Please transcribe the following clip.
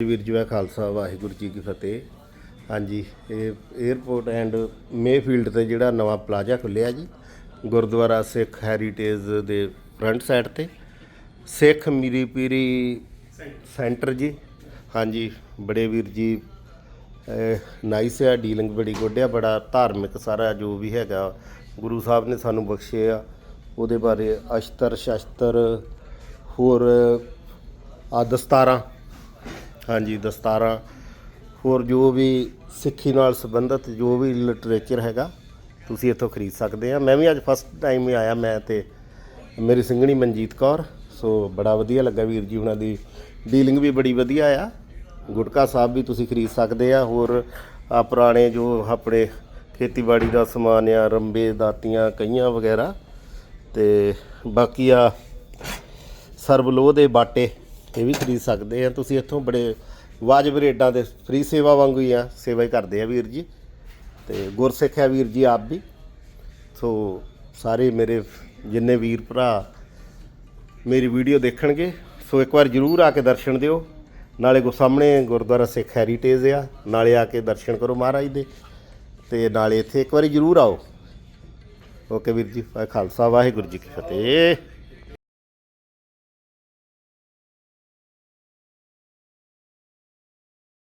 ਵੀਰ ਜੀ ਦਾ ਖਾਲਸਾ, ਵਾਹਿਗੁਰੂ ਜੀ ਕੀ ਫਤਿਹ। ਹਾਂਜੀ, ਇਹ 에어ਪੋਰਟ ਐਂਡ ਮੇਫੀਲਡ ਤੇ ਜਿਹੜਾ ਨਵਾਂ ਪਲਾਜ਼ਾ ਖੁੱਲਿਆ ਜੀ, ਗੁਰਦੁਆਰਾ ਸਿੱਖ ਹੈਰੀਟੇਜ ਦੇ ਫਰੰਟ ਸਾਈਡ ਤੇ। ਸਿੱਖ ਮੀਰੀ ਪੀਰੀ ਸੈਂਟਰ ਜੀ। ਹਾਂਜੀ, ਬੜੇ ਵੀਰ ਜੀ ਨਾਈਸ ਆ, ਡੀਲਿੰਗ ਬੜੀ ਗੁੱਡ ਆ, ਬੜਾ ਧਾਰਮਿਕ ਸਾਰਾ ਜੋ ਵੀ ਹੈਗਾ, ਗੁਰੂ ਸਾਹਿਬ ਨੇ ਸਾਨੂੰ ਬਖਸ਼ੇ ਆ। ਉਹਦੇ ਬਾਰੇ ਅਸ਼ਤਰ ਸ਼ਸਤਰ ਹੋਰ ਆ ਦਸਤਾਰਾਂ ਹਾਂਜੀ, ਦਸਤਾਰਾਂ, ਹੋਰ ਜੋ ਵੀ ਸਿੱਖੀ ਨਾਲ ਸੰਬੰਧਿਤ ਜੋ ਵੀ ਲਿਟਰੇਚਰ ਹੈਗਾ, ਤੁਸੀਂ ਇੱਥੋਂ ਖਰੀਦ ਸਕਦੇ ਆ। ਮੈਂ ਵੀ ਅੱਜ ਫਸਟ ਟਾਈਮ ਹੀ ਆਇਆ, ਮੈਂ ਤੇ ਮੇਰੀ ਸਿੰਘਣੀ ਮਨਜੀਤ ਕੌਰ। ਸੋ ਬੜਾ ਵਧੀਆ ਲੱਗਾ ਵੀਰ ਜੀ ਉਹਨਾਂ ਦੀ ਡੀਲਿੰਗ ਵੀ ਬੜੀ ਵਧੀਆ ਆ। ਗੁਟਕਾ ਸਾਹਿਬ ਵੀ ਤੁਸੀਂ ਖਰੀਦ ਸਕਦੇ ਆ, ਹੋਰ ਆ ਪੁਰਾਣੇ ਜੋ ਆਪਣੇ ਖੇਤੀਬਾੜੀ ਦਾ ਸਮਾਨ ਆ, ਰੰਬੇ, ਦਾਤੀਆਂ, ਕਈਆਂ ਵਗੈਰਾ ਤੇ ਬਾਕੀ ਆ ਸਰਬਲੋ ਦੇ ਬਾਟੇ। ਇਹ ਵੀ ਖਰੀਦ ਸਕਦੇ ਆ। ਤੁਸੀਂ ਇੱਥੋਂ ਬੜੇ ਵਾਜਬ ਰੇਟਾਂ ਦੇ ਫ੍ਰੀ ਸੇਵਾ ਵਾਂਗੂ ਹੀ ਆ, ਸੇਵਾ ਹੀ ਕਰਦੇ ਆ ਵੀਰ ਜੀ। ਤੇ ਗੁਰਸਿੱਖ ਆ ਵੀਰ ਜੀ ਆਪ ਵੀ। ਸੋ ਸਾਰੇ ਮੇਰੇ ਜਿੰਨੇ ਵੀਰ ਭਰਾ ਮੇਰੀ ਵੀਡੀਓ ਦੇਖਣਗੇ, ਸੋ ਇੱਕ ਵਾਰ ਜਰੂਰ ਆ ਕੇ ਦਰਸ਼ਨ ਦਿਓ। ਨਾਲੇ ਕੋ ਸਾਹਮਣੇ ਗੁਰਦੁਆਰਾ ਸਿੱਖ ਹੈਰੀਟੇਜ ਆ, ਨਾਲੇ ਆ ਕੇ ਦਰਸ਼ਨ ਕਰੋ ਮਹਾਰਾਜ ਦੇ। ਤੇ ਨਾਲੇ ਇੱਥੇ ਇੱਕ ਵਾਰੀ ਜਰੂਰ ਆਓ। ਓਕੇ ਵੀਰ ਜੀ ਖਾਲਸਾ, ਵਾਹਿਗੁਰੂ ਜੀ ਕੀ ਫਤਿਹ।